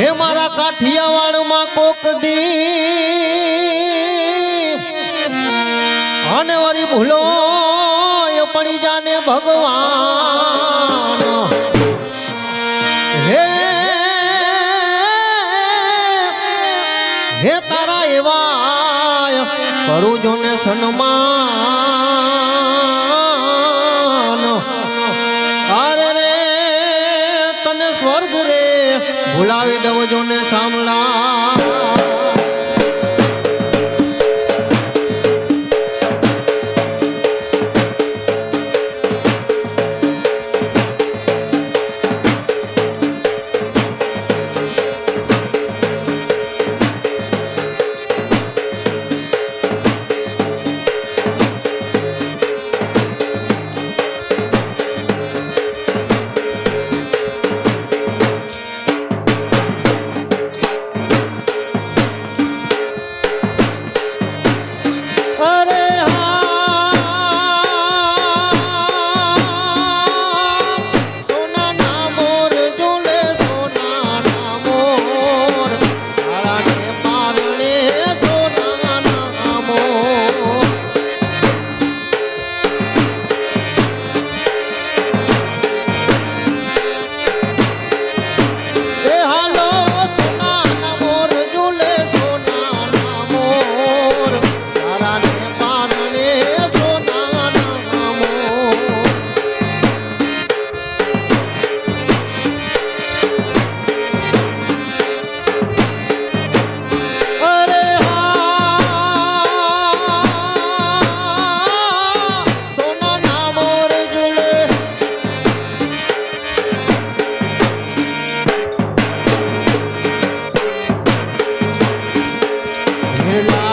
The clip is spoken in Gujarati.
હે મારા કાઠિયાવાડમાં કોક દી અને વરી ભૂલો પડી જાને ભગવાન. હે હે તારા એવા કરું જો સન્માન. ભૂલાવી દઉં જો ને સામલા your life.